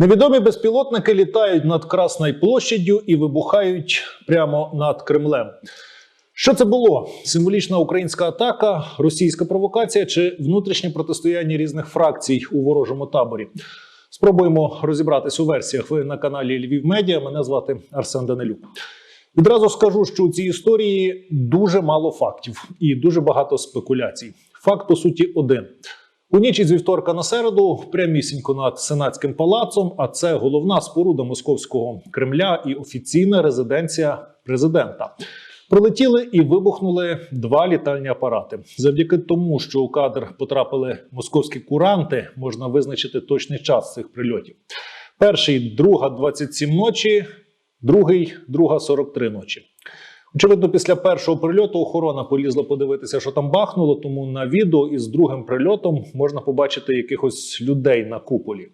Невідомі безпілотники літають над Красною площаддю і вибухають прямо над Кремлем. Що це було? Символічна українська атака, російська провокація чи внутрішнє протистояння різних фракцій у ворожому таборі? Спробуємо розібратись у версіях. Ви на каналі Львів Медіа. Мене звати Арсен Данилюк. Відразу скажу, що у цій історії дуже мало фактів і дуже багато спекуляцій. Факт по суті один. У ніч із вівторка на середу, прямісінько над сенатським палацом, а це головна споруда московського Кремля і офіційна резиденція президента. Прилетіли і вибухнули два літальні апарати. Завдяки тому, що у кадр потрапили московські куранти, можна визначити точний час цих прильотів. Перший друга 27 ночі, другий друга 43 ночі. Очевидно, після першого прильоту охорона полізла подивитися, що там бахнуло. Тому на відео із другим прильотом можна побачити якихось людей на куполі.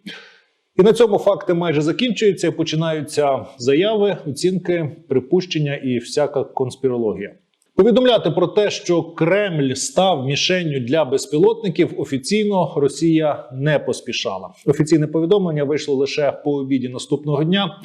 І на цьому факти майже закінчуються. Починаються заяви, оцінки, припущення і всяка конспірологія. Повідомляти про те, що Кремль став мішенню для безпілотників, офіційно Росія не поспішала. Офіційне повідомлення вийшло лише по обіді наступного дня.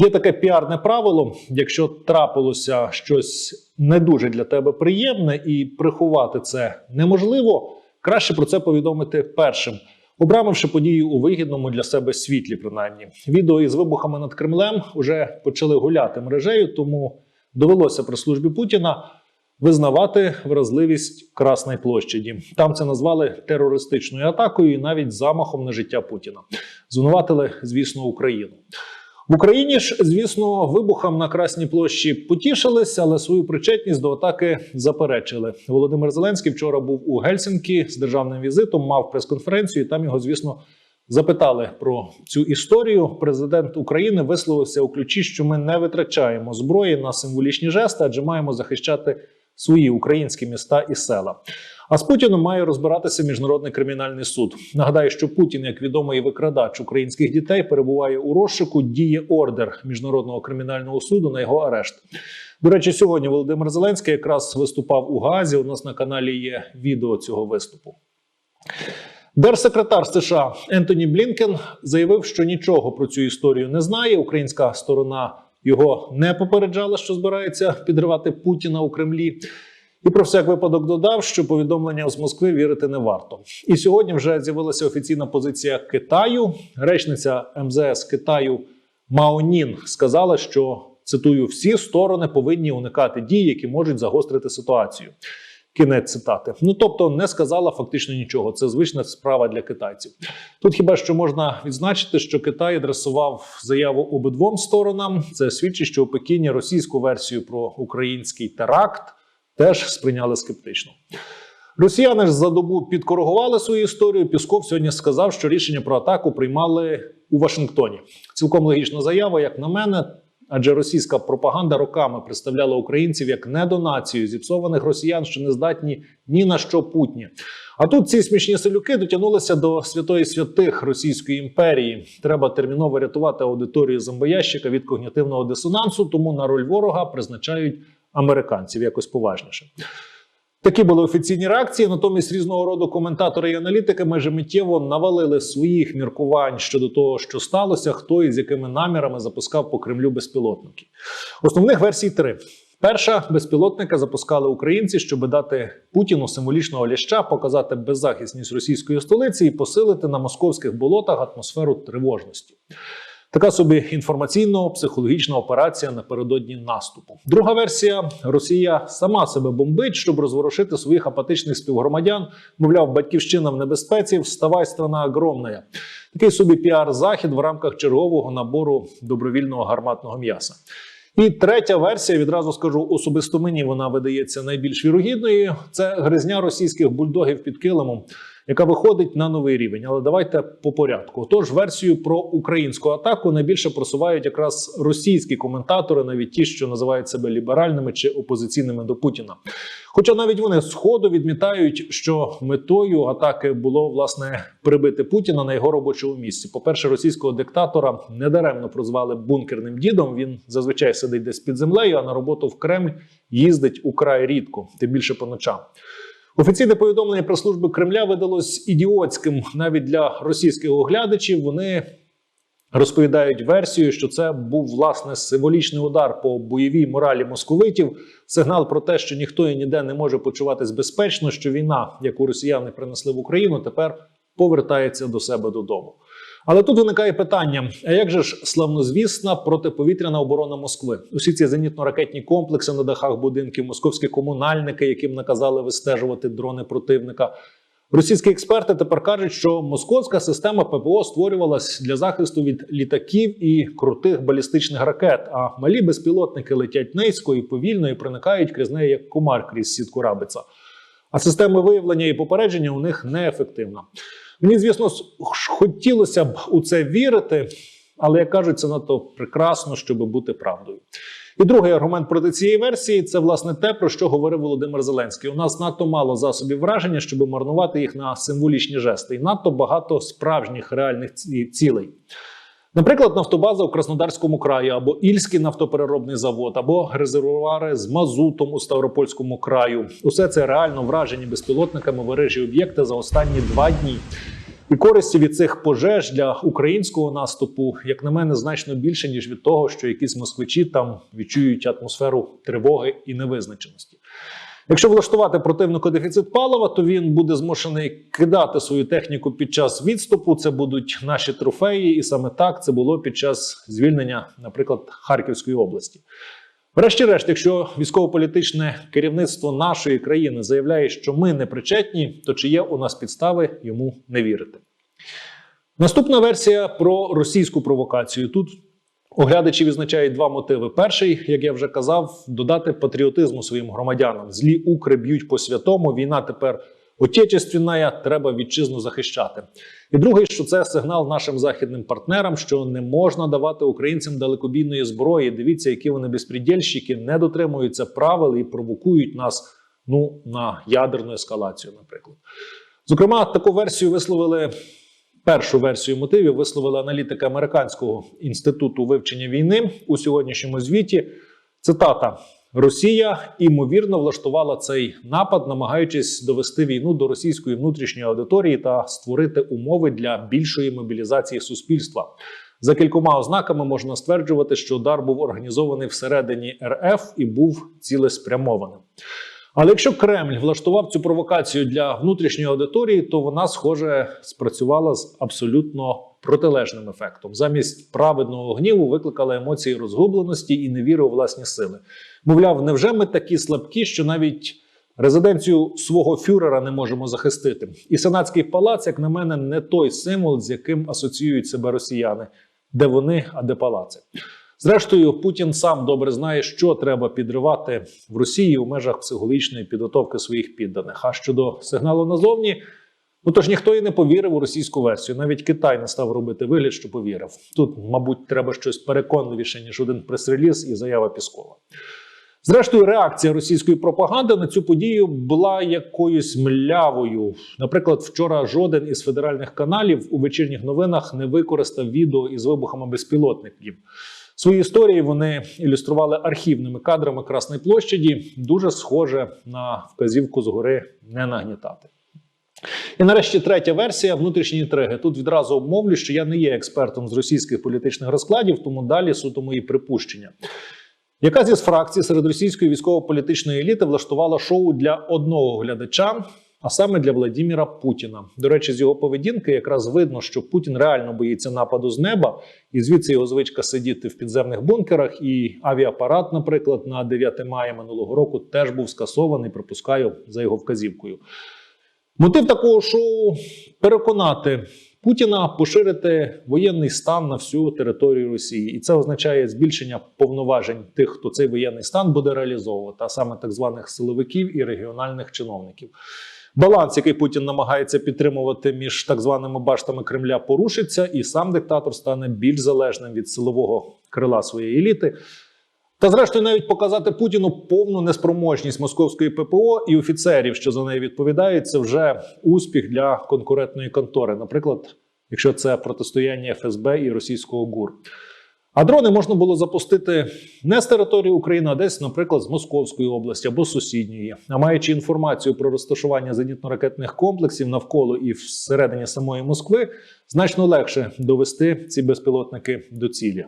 Є таке піарне правило: якщо трапилося щось не дуже для тебе приємне, і приховати це неможливо, краще про це повідомити першим, обрамивши подію у вигідному для себе світлі. Принаймні, відео із вибухами над Кремлем вже почали гуляти мережею, тому довелося при службі Путіна. Визнавати вразливість Красної площаді там це назвали терористичною атакою і навіть замахом на життя Путіна. Звинуватили, звісно, Україну. В Україні ж, звісно, вибухам на Красній площі потішились, але свою причетність до атаки заперечили. Володимир Зеленський вчора був у Гельсінкі з державним візитом, мав прес-конференцію. і Там його, звісно, запитали про цю історію. Президент України висловився у ключі, що ми не витрачаємо зброї на символічні жести, адже маємо захищати свої українські міста і села. А з Путіном має розбиратися міжнародний кримінальний суд. Нагадаю, що Путін, як відомий викрадач українських дітей, перебуває у розшуку. Діє ордер міжнародного кримінального суду на його арешт. До речі, сьогодні Володимир Зеленський якраз виступав у Газі. У нас на каналі є відео цього виступу. Держсекретар США Ентоні Блінкен заявив, що нічого про цю історію не знає. Українська сторона його не попереджала, що збирається підривати Путіна у Кремлі. І про всяк випадок додав, що повідомлення з Москви вірити не варто. І сьогодні вже з'явилася офіційна позиція Китаю. Речниця МЗС Китаю Маонін сказала, що цитую: всі сторони повинні уникати дій, які можуть загострити ситуацію. Кінець цитати. Ну тобто не сказала фактично нічого. Це звична справа для китайців. Тут хіба що можна відзначити, що Китай адресував заяву обидвом сторонам. Це свідчить, що у Пекіні російську версію про український теракт теж сприйняли скептично. Росіяни ж за добу підкоригували свою історію. Пісков сьогодні сказав, що рішення про атаку приймали у Вашингтоні. Цілком логічна заява, як на мене. Адже російська пропаганда роками представляла українців як недонацію зіпсованих росіян, що не здатні ні на що путні. А тут ці смішні селюки дотягнулися до святої святих Російської імперії. Треба терміново рятувати аудиторію зомбоящика від когнітивного дисонансу, тому на роль ворога призначають американців якось поважніше. Такі були офіційні реакції. Натомість різного роду коментатори і аналітики майже миттєво навалили своїх міркувань щодо того, що сталося, хто і з якими намірами запускав по Кремлю безпілотники. Основних версій три. Перша безпілотника запускали українці, щоб дати Путіну символічного ляща, показати беззахисність російської столиці і посилити на московських болотах атмосферу тривожності. Така собі інформаційно-психологічна операція напередодні наступу. Друга версія: Росія сама себе бомбить, щоб розворушити своїх апатичних співгромадян. Мовляв, батьківщина в небезпеці, вставай, страна огромна. Такий собі піар-захід в рамках чергового набору добровільного гарматного м'яса. І третя версія, відразу скажу, особисто мені вона видається найбільш вірогідною. Це гризня російських бульдогів під килимом, яка виходить на новий рівень. Але давайте по порядку. Тож версію про українську атаку найбільше просувають якраз російські коментатори, навіть ті, що називають себе ліберальними чи опозиційними до Путіна. Хоча навіть вони сходу відмітають, що метою атаки було власне прибити Путіна на його робочому місці. По перше, російського диктатора недаремно прозвали бункерним дідом. Він зазвичай сидить десь під землею, а на роботу в Кремль їздить украй рідко, тим більше по ночам. Офіційне повідомлення про служби Кремля видалось ідіотським навіть для російських оглядачів. Вони Розповідають версію, що це був власне символічний удар по бойовій моралі московитів, сигнал про те, що ніхто і ніде не може почуватись безпечно, що війна, яку росіяни принесли в Україну, тепер повертається до себе додому. Але тут виникає питання: а як же ж славнозвісна протиповітряна оборона Москви? Усі ці зенітно-ракетні комплекси на дахах будинків, московські комунальники, яким наказали вистежувати дрони противника. Російські експерти тепер кажуть, що московська система ППО створювалась для захисту від літаків і крутих балістичних ракет. А малі безпілотники летять низько і повільно і проникають крізь неї як комар крізь сітку рабиця. А система виявлення і попередження у них неефективна. Мені, звісно, хотілося б у це вірити, але як кажуть, це надто прекрасно, щоб бути правдою. І другий аргумент проти цієї версії це власне те, про що говорив Володимир Зеленський. У нас надто мало засобів враження, щоб марнувати їх на символічні жести, і надто багато справжніх реальних цілей. Наприклад, нафтобаза у Краснодарському краї, або Ільський нафтопереробний завод, або резервуари з мазутом у Ставропольському краю. Усе це реально вражені безпілотниками ворожі об'єкти за останні два дні. І користі від цих пожеж для українського наступу, як на мене, значно більше ніж від того, що якісь москвичі там відчують атмосферу тривоги і невизначеності. Якщо влаштувати противнику дефіцит палива, то він буде змушений кидати свою техніку під час відступу. Це будуть наші трофеї, і саме так це було під час звільнення, наприклад, Харківської області. Врешті-решт, якщо військово-політичне керівництво нашої країни заявляє, що ми не причетні, то чи є у нас підстави йому не вірити? Наступна версія про російську провокацію. Тут оглядачі відзначають два мотиви: перший, як я вже казав, додати патріотизму своїм громадянам. Злі укри б'ють по святому. Війна тепер отечественна, треба вітчизну захищати. І другий, що це сигнал нашим західним партнерам, що не можна давати українцям далекобійної зброї. Дивіться, які вони безпредельщики, не дотримуються правил і провокують нас ну на ядерну ескалацію, наприклад. Зокрема, таку версію висловили. Першу версію мотивів висловили аналітики Американського інституту вивчення війни у сьогоднішньому звіті. Цитата: Росія імовірно влаштувала цей напад, намагаючись довести війну до російської внутрішньої аудиторії та створити умови для більшої мобілізації суспільства. За кількома ознаками можна стверджувати, що удар був організований всередині РФ і був цілеспрямованим. Але якщо Кремль влаштував цю провокацію для внутрішньої аудиторії, то вона, схоже, спрацювала з абсолютно протилежним ефектом. Замість праведного гніву викликала емоції розгубленості і невіри у власні сили. Мовляв, невже ми такі слабкі, що навіть резиденцію свого фюрера не можемо захистити? І сенатський палац, як на мене, не той символ, з яким асоціюють себе росіяни, де вони, а де палаци. Зрештою, Путін сам добре знає, що треба підривати в Росії у межах психологічної підготовки своїх підданих. А щодо сигналу назовні, ну то ж ніхто і не повірив у російську версію. Навіть Китай не став робити вигляд, що повірив. Тут, мабуть, треба щось переконливіше ніж один прес-реліз і заява Піскова. Зрештою, реакція російської пропаганди на цю подію була якоюсь млявою. Наприклад, вчора жоден із федеральних каналів у вечірніх новинах не використав відео із вибухами безпілотників. Свої історії вони ілюстрували архівними кадрами Красної площаді, дуже схоже на вказівку згори не нагнітати. І нарешті третя версія внутрішні інтриги. Тут відразу обмовлю, що я не є експертом з російських політичних розкладів, тому далі суто мої припущення. Яка із фракцій серед російської військово-політичної еліти влаштувала шоу для одного глядача, а саме для Владіміра Путіна. До речі, з його поведінки якраз видно, що Путін реально боїться нападу з неба, і звідси його звичка сидіти в підземних бункерах. І авіапарат, наприклад, на 9 мая минулого року теж був скасований. Припускаю за його вказівкою. Мотив такого шоу переконати Путіна поширити воєнний стан на всю територію Росії, і це означає збільшення повноважень тих, хто цей воєнний стан буде реалізовувати, а саме так званих силовиків і регіональних чиновників. Баланс, який Путін намагається підтримувати між так званими баштами Кремля, порушиться, і сам диктатор стане більш залежним від силового крила своєї еліти. Та, зрештою, навіть показати Путіну повну неспроможність московської ППО і офіцерів, що за неї відповідають, це вже успіх для конкурентної контори. Наприклад, якщо це протистояння ФСБ і російського ГУР. А дрони можна було запустити не з території України, а десь, наприклад, з Московської області або з сусідньої. А маючи інформацію про розташування зенітно-ракетних комплексів навколо і всередині самої Москви, значно легше довести ці безпілотники до цілі.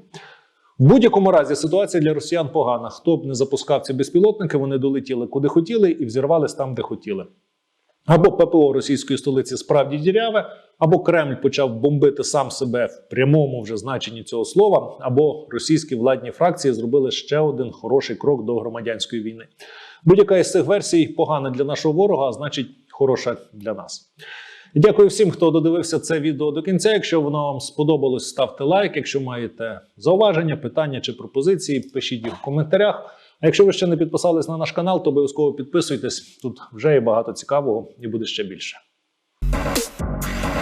В будь-якому разі ситуація для росіян погана. Хто б не запускав ці безпілотники, вони долетіли куди хотіли і взірвались там, де хотіли. Або ППО російської столиці справді діряве, або Кремль почав бомбити сам себе в прямому вже значенні цього слова, або російські владні фракції зробили ще один хороший крок до громадянської війни. Будь-яка із цих версій погана для нашого ворога, а значить, хороша для нас. Дякую всім, хто додивився це відео до кінця. Якщо воно вам сподобалось, ставте лайк. Якщо маєте зауваження, питання чи пропозиції, пишіть їх в коментарях. А якщо ви ще не підписались на наш канал, то обов'язково підписуйтесь. Тут вже є багато цікавого і буде ще більше.